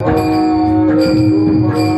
करीसी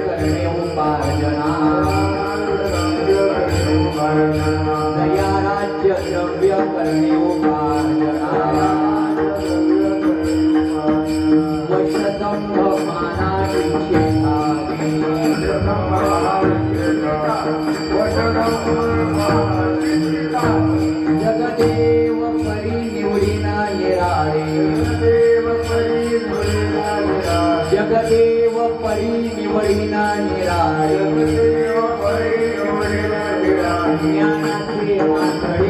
द्रव्य करणे जगदेव परी निवडिना येराळे ज्ञानाचे आंधळे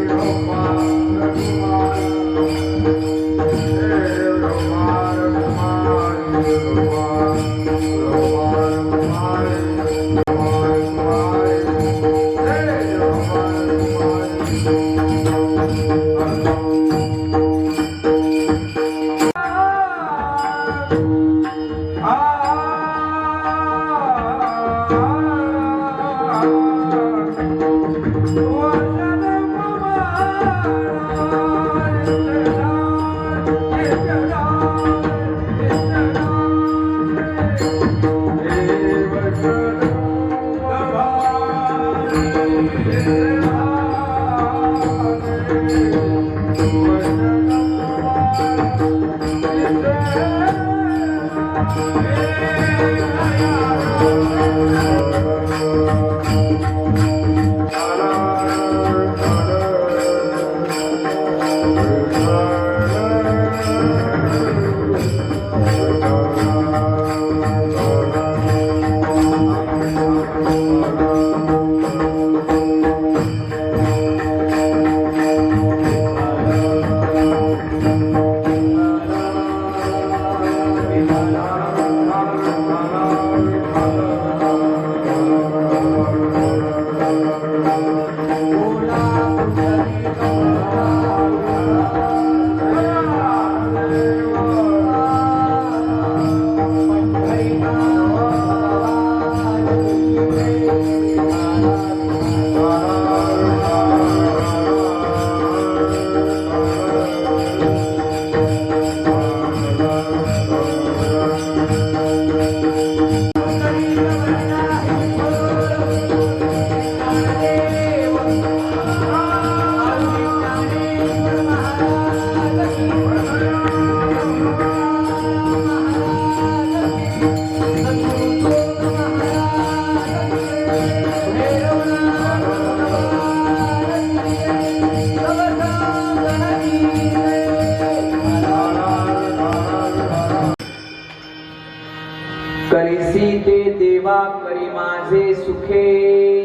ते देवा करी माझे सुखे.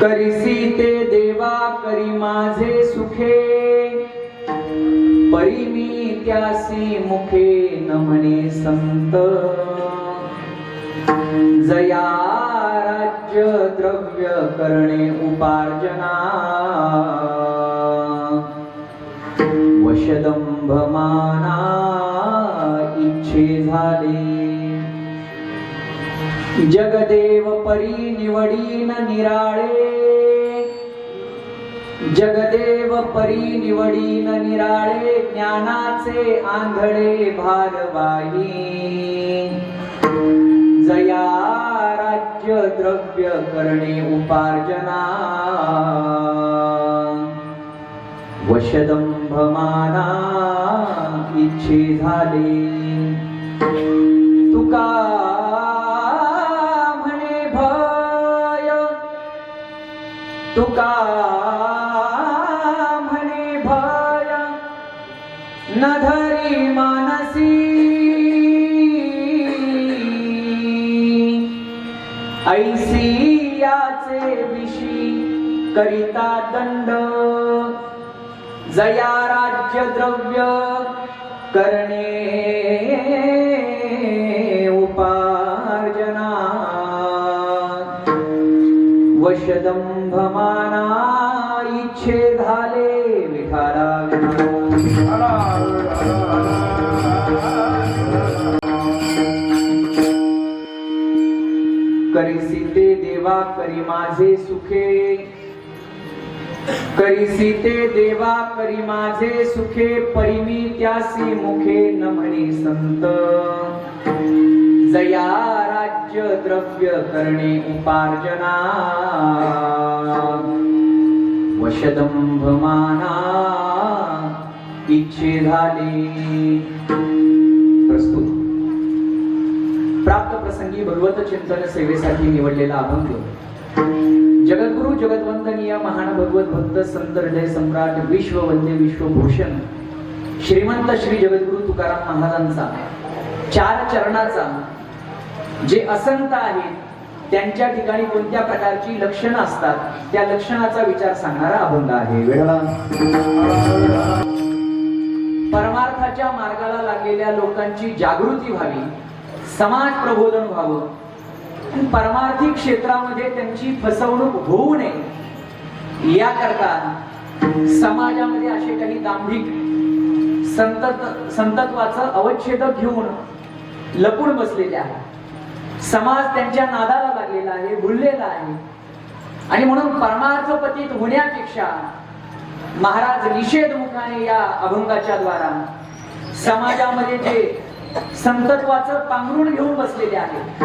करीसी ते देवा करी माझे सुखे. परी मी त्यासी मुखे न म्हणे संत. जया राज्य द्रव्य करणे उपार्जना. वशदंभमान झाले जगदेव परी निवडीन निराळे। जगदेव परी निवडीन निराळे ज्ञानाचे आंधळे भारवाही। जया राज्य द्रव्य करणे उपार्जना। वशदंभमाना इच्छे झाले। तुका म्हणे भय. तुका म्हणे भय. न धरी मानसी. ऐसी याचे विशी करिता दंड. जया राज्य द्रव्य करणे. माझे सुखे. करीसी ते देवा करी माझे सुखे. परिमी त्यासी मुखे नमणी संत. जया राज्य द्रव्य करणे उपार्जना. वशदंभ माना इच्छे झाले. प्रस्तुत. प्राप्त प्रसंगी भगवत चिंतन सेवेसाठी निवडलेला अभंग. जगद्गुरु जगद्वंदनीय महान भगवत भक्त संत हृदय सम्राट विश्ववंद्य विश्वभूषण श्रीमंत श्री जगद्गुरु तुकाराम महाराजांचा चार चरणाचा जे असंत आहेत त्यांच्या ठिकाणी कोणत्या प्रकारची लक्षणं असतात त्या लक्षणाचा विचार सांगणारा अभंग आहे. परमार्थाच्या मार्गाला लागलेल्या लोकांची जागृती व्हावी समाज प्रबोधन व्हावं परमार्थी क्षेत्रामध्ये त्यांची फसवणूक होऊ नये. याकरता समाजामध्ये असे काही दांभिक संतत संतत्वाचं अवच्छेदक घेऊन लपून बसलेले आहे समाज त्यांच्या नादाला लागलेला आहे भुललेला आहे. आणि म्हणून परमार्थपतीत होण्यापेक्षा महाराज निषेधमुखाने या अभंगाच्या द्वारा समाजामध्ये जे संतत्वाचं पांघरुण घेऊन बसलेले आहेत.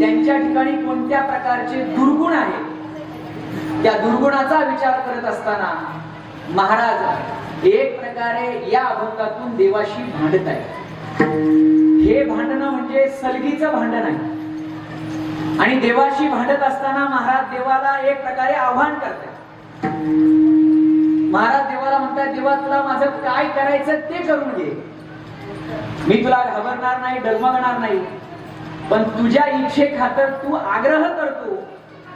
त्यांच्या ठिकाणी कोणत्या प्रकारचे दुर्गुण आहेत? त्या दुर्गुणाचा विचार करत असताना महाराज एक प्रकारे या अभंगातून देवाशी भांडत आहेत. हे भांडणं म्हणजे सलगीचं भांडण आहे. आणि देवाशी भांडत असताना महाराज देवाला एक प्रकारे आव्हान करतात. महाराज देवाला म्हणतात देवा तुला माझं काय करायचं ते करून घे. मी तुला घाबरणार नाही डगमगणार नाही. पण तुझ्या इच्छे खातर तू आग्रह करतो.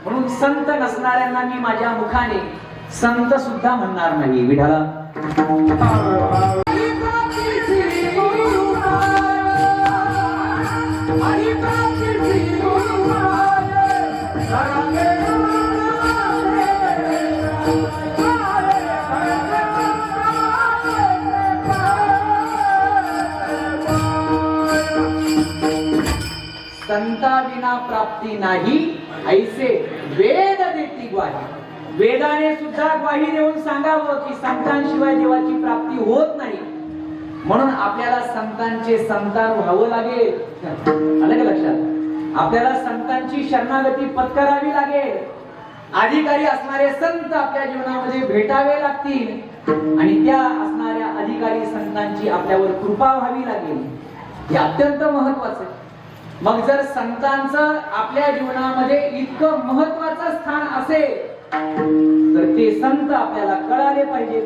म्हणून संत नसणाऱ्यांना मी माझ्या मुखाने संत सुद्धा म्हणणार नाही. विठाला संता विना प्राप्ती नाही. ऐसे वेद देती ग्वाही. वेदाने सुद्धा ग्वाही देऊन सांगावं की संतांशिवाय देवाची प्राप्ती होत नाही. म्हणून आपल्याला संतांचे संतान व्हावं लागेल. आलं का लक्षात? आपल्याला संतांची शरणागती पत्करावी लागेल. अधिकारी असणारे संत आपल्या जीवनामध्ये भेटावे लागतील. आणि त्या असणाऱ्या अधिकारी संतांची आपल्यावर कृपा व्हावी लागेल. हे अत्यंत महत्वाचं आहे. मग जर संतांचं आपल्या जीवनामध्ये इतकं महत्वाचं स्थान असेल तर ते संत आपल्याला कळाले पाहिजे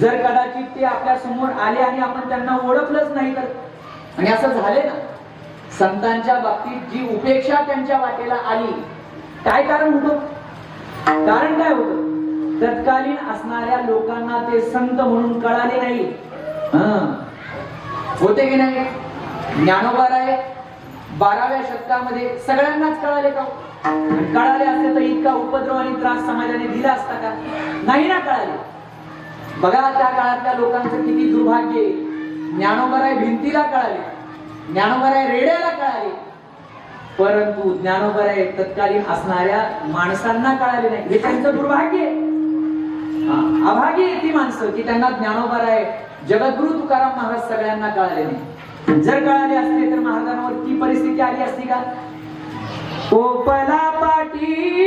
जर कदाचित ते आपल्यासमोर आले आणि आपण त्यांना ओळखलंच नाही तर. आणि असं झाले ना संतांच्या बाबतीत जी उपेक्षा त्यांच्या वाटेला आली काय कारण होतं? कारण काय होतं? तत्कालीन असणाऱ्या लोकांना ते संत म्हणून कळाले नाही. होते की नाही? ज्ञानोबार आहे बाराव्या शतकामध्ये सगळ्यांनाच कळाले का? कळाले असते तर इतका उपद्रव आणि त्रास समाजाने दिला असता का? नाही ना कळाले. बघा त्या काळातल्या लोकांचं किती दुर्भाग्य आहे. ज्ञानोबराय भिंतीला कळाले. ज्ञानोबराय रेड्याला कळाले. परंतु ज्ञानोबराय तत्कालीन असणाऱ्या माणसांना कळाले नाही. हे त्यांचं दुर्भाग्य आहे. अभागी ती माणसं की त्यांना ज्ञानोबराय जगद्गुरु तुकाराम महाराज सगळ्यांना कळाले नाही. जर कळाले असते तर महाराजांवर ती परिस्थिती आली असती का? पोपला पाटील!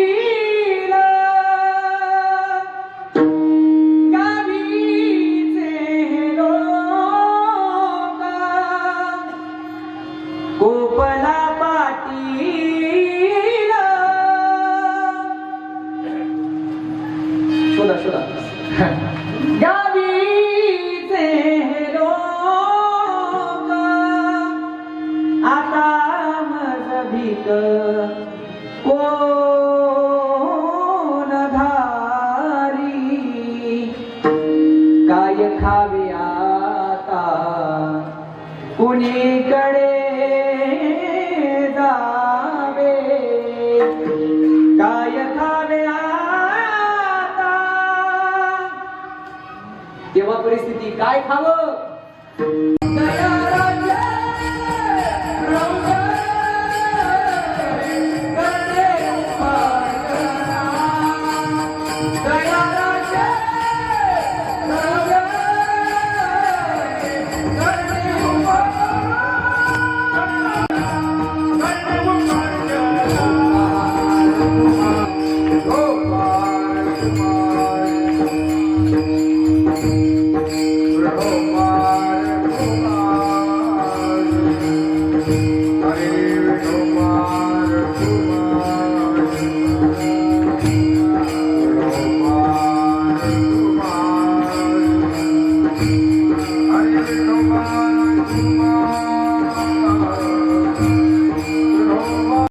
तेव्हा परिस्थिती काय खावं?